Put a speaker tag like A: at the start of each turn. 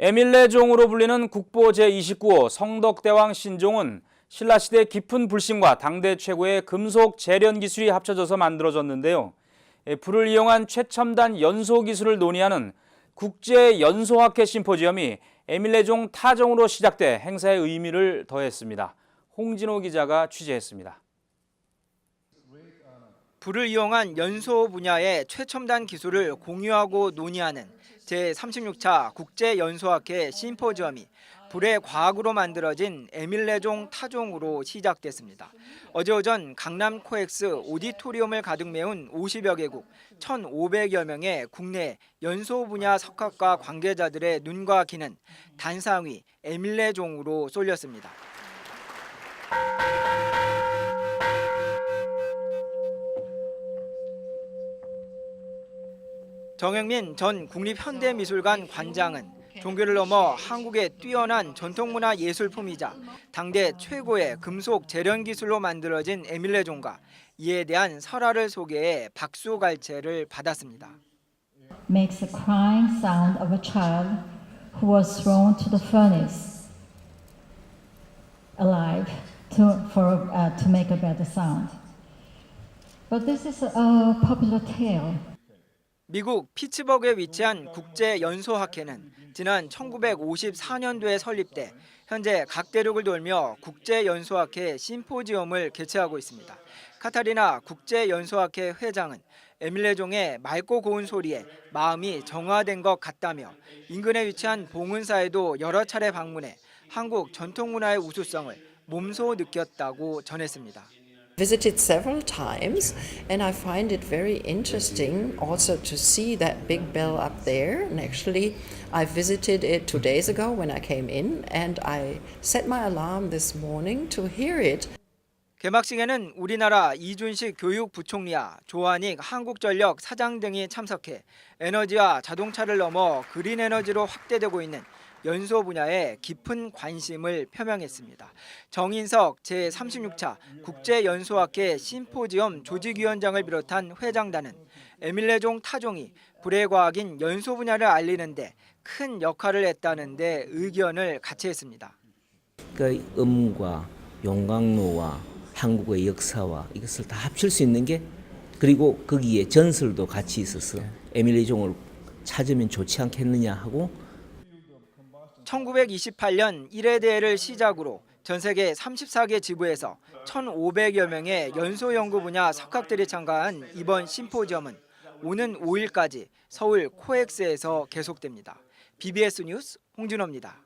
A: 에밀레 종으로 불리는 국보 제29호 성덕대왕 신종은 신라시대 깊은 불신과 당대 최고의 금속 재련 기술이 합쳐져서 만들어졌는데요. 예, 불을 이용한 최첨단 연소 기술을 논의하는 국제 연소학회 심포지엄이 에밀레 종 타종으로 시작돼 행사의 의미를 더했습니다. 홍진호 기자가 취재했습니다.
B: 불을 이용한 연소 분야의 최첨단 기술을 공유하고 논의하는 제36차 국제연소학회 심포지엄이 불의 과학으로 만들어진 에밀레종 타종으로 시작됐습니다. 어제 오전 강남 코엑스 오디토리움을 가득 메운 50여 개국 1,500여 명의 국내 연소 분야 석학과 관계자들의 눈과 귀는 단상위 에밀레종으로 쏠렸습니다. 정영민 전 국립현대미술관 관장은 종교를 넘어 한국의 뛰어난 전통문화 예술품이자 당대 최고의 금속 재련 기술로 만들어진 에밀레종과 이에 대한 설화를 소개해 박수갈채를 받았습니다.
C: makes the crying sound of a child who was thrown to the furnace alive to, for, uh, to make a better sound. But this is a popular tale.
B: 미국 피츠버그에 위치한 국제 연소학회는 지난 1954년도에 설립돼 현재 각 대륙을 돌며 국제 연소학회 심포지엄을 개최하고 있습니다. 카타리나 국제 연소학회 회장은 에밀레종의 맑고 고운 소리에 마음이 정화된 것 같다며 인근에 위치한 봉은사에도 여러 차례 방문해 한국 전통문화의 우수성을 몸소 느꼈다고 전했습니다.
D: visited several times and I find it very interesting also to see that big bell up there. And actually, I visited it two days ago when I came in and I set my alarm this morning to hear it.
B: 개막식에는 우리나라 이준식 교육부총리와 조한익 한국전력 사장 등이 참석해 에너지와 자동차를 넘어 그린 에너지로 확대되고 있는 연소 분야에 깊은 관심을 표명했습니다. 정인석 제36차 국제연소학회 심포지엄 조직위원장을 비롯한 회장단은 에밀레종 타종이 불의 과학인 연소 분야를 알리는데 큰 역할을 했다는데 의견을 같이 했습니다.
E: 그 음과 용광로와 한국의 역사와 이것을 다 합칠 수 있는 게 그리고 거기에 전설도 같이 있어서 에밀리 종을 찾으면 좋지 않겠느냐 하고
B: 1928년 1회 대회를 시작으로 전 세계 34개 지부에서 1,500여 명의 연소 연구 분야 석학들이 참가한 이번 심포지엄은 오는 5일까지 서울 코엑스에서 계속됩니다. BBS 뉴스 홍준호입니다.